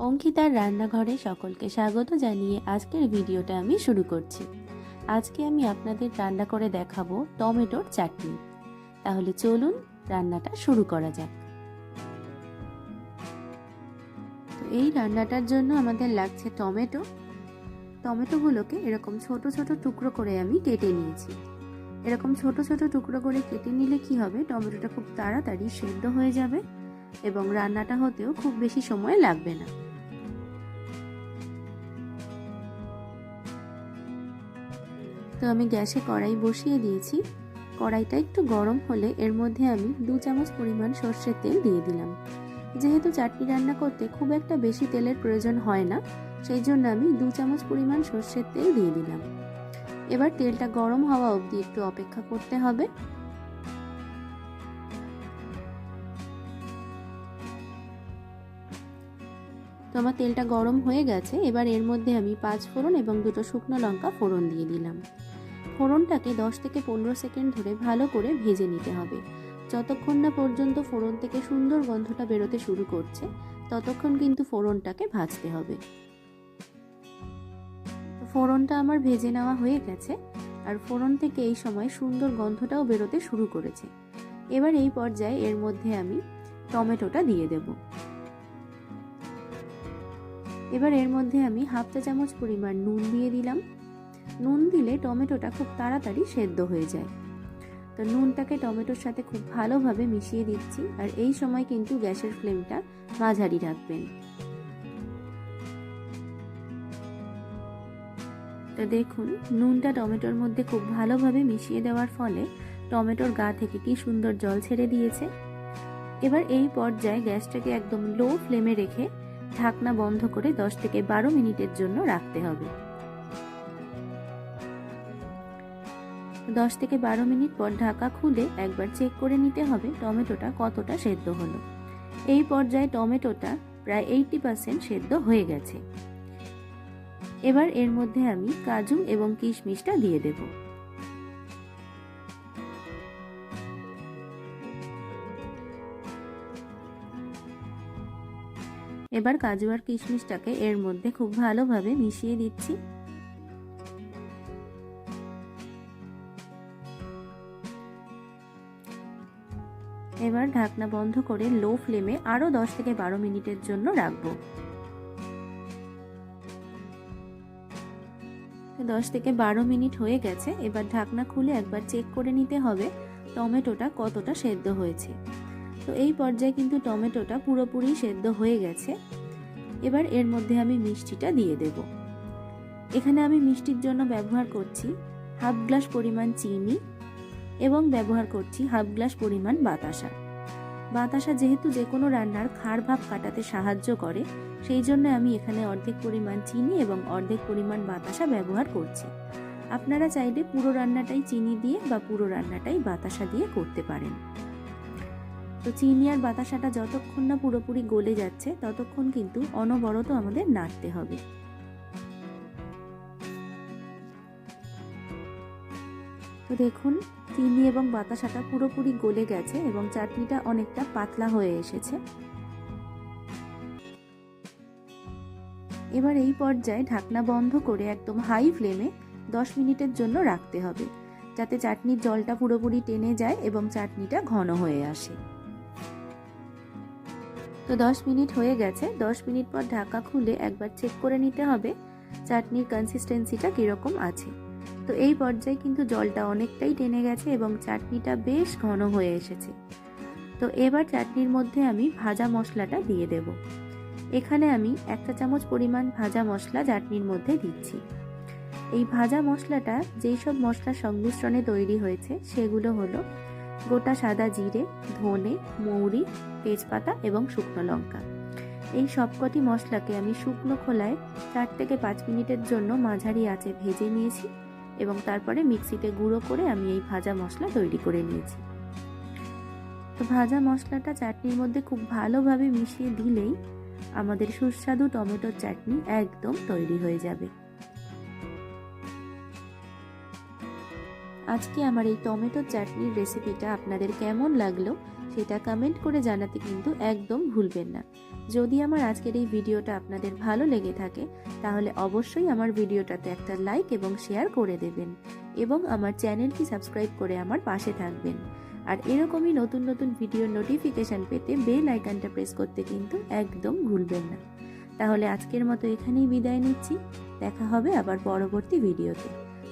অঙ্কিতার রান্নাঘরে সকলকে স্বাগত জানিয়ে আজকের ভিডিওটা আমি শুরু করছি। আজকে আমি আপনাদের রান্না করে দেখাবো টমেটোর চাটনি। তাহলে চলুন রান্নাটা শুরু করা যাক। তো এই রান্নাটার জন্য আমাদের লাগছে টমেটো। টমেটোগুলোকে এরকম ছোট ছোট টুকরো করে আমি কেটে নিয়েছি। এরকম ছোট ছোট টুকরো করে কেটে নিলে কি হবে? টমেটোটা খুব তাড়াতাড়ি সেদ্ধ হয়ে যাবে এবং রান্নাটা হতেও খুব বেশি সময় লাগবে না। তো আমি গ্যাসে কড়াই বসিয়ে দিয়েছি। কড়াইটা একটু গরম হলে এর মধ্যে আমি দু চামচ পরিমাণ সর্ষের তেল দিয়ে দিলাম। যেহেতু চাটনি রান্না করতে খুব একটা বেশি তেলের প্রয়োজন হয় না, সেই জন্য আমি দু চামচ পরিমাণ সর্ষের তেল দিয়ে দিলাম। এবার তেলটা গরম হওয়া অবধি একটু অপেক্ষা করতে হবে। তো আমার তেলটা গরম হয়ে গেছে, এবার এর মধ্যে আমি পাঁচ ফোড়ন এবং দুটো শুকনো লঙ্কা ফোড়ন দিয়ে দিলাম। ফোড়নটাকে দশ থেকে পনেরো সেকেন্ড ধরে ভালো করে ভেজে নিতে হবে। যতক্ষণ না পর্যন্ত ফোড়ন থেকে সুন্দর গন্ধটা বেরোতে শুরু করছে, ততক্ষণ কিন্তু ফোড়নটাকে ভাজতে হবে। ফোড়নটা আমার ভেজে নেওয়া হয়ে গেছে, আর ফোড়ন থেকে এই সময় সুন্দর গন্ধটাও বেরোতে শুরু করেছে। এবার এই পর্যায়ে এর মধ্যে আমি টমেটোটা দিয়ে দেব। এবার এর মধ্যে আমি হাফ চা চামচ পরিমাণ নুন দিয়ে দিলাম। নুন দিলে টমেটোটা খুব তাড়াতাড়ি সেদ্ধ হয়ে যায়। তো নুনটাকে টমেটোর সাথে খুব ভালোভাবে মিশিয়ে দিচ্ছি আর এই সময় কিন্তু গ্যাসের ফ্লেমটা মাঝারি রাখবেন। তো দেখুন, নুনটা টমেটোর মধ্যে খুব ভালোভাবে মিশিয়ে দেওয়ার ফলে টমেটোর গা থেকে কি সুন্দর জল ছেড়ে দিয়েছে। এবার এই পর্যায়ে গ্যাসটাকে একদম লো ফ্লেমে রেখে ঢাকনা বন্ধ করে দশ থেকে বারো মিনিটের জন্য রাখতে হবে। দশ থেকে বারো মিনিট পর ঢাকা খুলে একবার চেক করে নিতে হবে টমেটোটা কতটা সেদ্ধ হলো। এই পর্যায়ে টমেটোটা প্রায় এইটি পার্সেন্ট সেদ্ধ হয়ে গেছে। এবার এর মধ্যে আমি কাজু এবং কিশমিশটা দিয়ে দেব। এবার কাজু আর কিশমিশটাকে এর মধ্যে খুব ভালোভাবে মিশিয়ে দিচ্ছি। এবার ঢাকনা বন্ধ করে লো ফ্লেমে আরও দশ থেকে বারো মিনিটের জন্য রাখব। দশ থেকে বারো মিনিট হয়ে গেছে, এবার ঢাকনা খুলে একবার চেক করে নিতে হবে টমেটোটা কতটা সেদ্ধ হয়েছে। তো এই পর্যায়ে কিন্তু টমেটোটা পুরোপুরি সেদ্ধ হয়ে গেছে। এবার এর মধ্যে আমি মিষ্টিটা দিয়ে দেব। এখানে আমি মিষ্টির জন্য ব্যবহার করছি হাফ গ্লাস পরিমাণ চিনি এবং ব্যবহার করছি হাফ গ্লাস পরিমাণ বাতাসা। বাতাসা যেহেতু যে কোনো রান্নার খাড় ভাব কাটাতে সাহায্য করে, সেই জন্য আমি এখানে অর্ধেক পরিমাণ চিনি এবং অর্ধেক পরিমাণ বাতাসা ব্যবহার করছি। আপনারা চাইলে পুরো রান্নাটাই চিনি দিয়ে বা পুরো রান্নাটাই বাতাসা দিয়ে করতে পারেন। তো চিনি আর বাতাসাটা যতক্ষণ না পুরোপুরি গলে যাচ্ছে, ততক্ষণ কিন্তু অনবরত আমাদের নাড়তে হবে। তো দেখুন, চিনি এবং বাতাসাটা পুরোপুরি গলে গেছে এবং চাটনিটা অনেকটা পাতলা হয়ে এসেছে। এবার এই পর্যায়ে ঢাকনা বন্ধ করে একদম হাই ফ্লেমে দশ মিনিটের জন্য রাখতে হবে, যাতে চাটনির জলটা পুরোপুরি টেনে যায় এবং চাটনিটা ঘন হয়ে আসে। তো দশ মিনিট হয়ে গেছে। দশ মিনিট পর ঢাকা খুলে একবার চেক করে নিতে হবে, চাটনির কনসিস্টেন্সিটা কীরকম আছে। তো এই পর্যায়ে কিন্তু জলটা অনেকটাই টেনে গেছে এবং চাটনিটা বেশ ঘন হয়ে এসেছে। তো এবার চাটনির মধ্যে আমি ভাজা মশলাটা দিয়ে দেব। এখানে আমি একটা চামচ পরিমাণ ভাজা মশলা চাটনির মধ্যে দিচ্ছি। এই ভাজা মশলাটা যেই সব মশলার সংমিশ্রণে তৈরি হয়েছে, সেগুলো হলো গোটা সাদা জিরে, ধনে, মৌরি, তেজপাতা এবং শুকনো লঙ্কা। এই সবকটি মশলাকে আমি শুকনো খোলায় চার থেকে পাঁচ মিনিটের জন্য মাঝারি আঁচে ভেজে নিয়েছি এবং তারপরে মিক্সিতে গুঁড়ো করে আমি এই ভাজা মশলা তৈরি করে নিয়েছি। তো ভাজা মশলাটা চাটনির মধ্যে খুব ভালোভাবে মিশিয়ে দিলেই আমাদের সুস্বাদু টমেটোর চাটনি একদম তৈরি হয়ে যাবে। আজকে আমার এই টমেটোর চাটনির রেসিপিটা আপনাদের কেমন লাগল সেটা কমেন্ট করে জানাতে কিন্তু একদম ভুলবেন না। যদি আমার আজকের এই ভিডিওটা আপনাদের ভালো লেগে থাকে, তাহলে অবশ্যই আমার ভিডিওটাতে একটা লাইক এবং শেয়ার করে দেবেন এবং আমার চ্যানেলটি সাবস্ক্রাইব করে আমার পাশে থাকবেন। আর এরকমই নতুন নতুন ভিডিওর নোটিফিকেশান পেতে বেল আইকনটা প্রেস করতে কিন্তু একদম ভুলবেন না। তাহলে আজকের মতো এখানেই বিদায় নিচ্ছি। দেখা হবে আবার পরবর্তী ভিডিওতে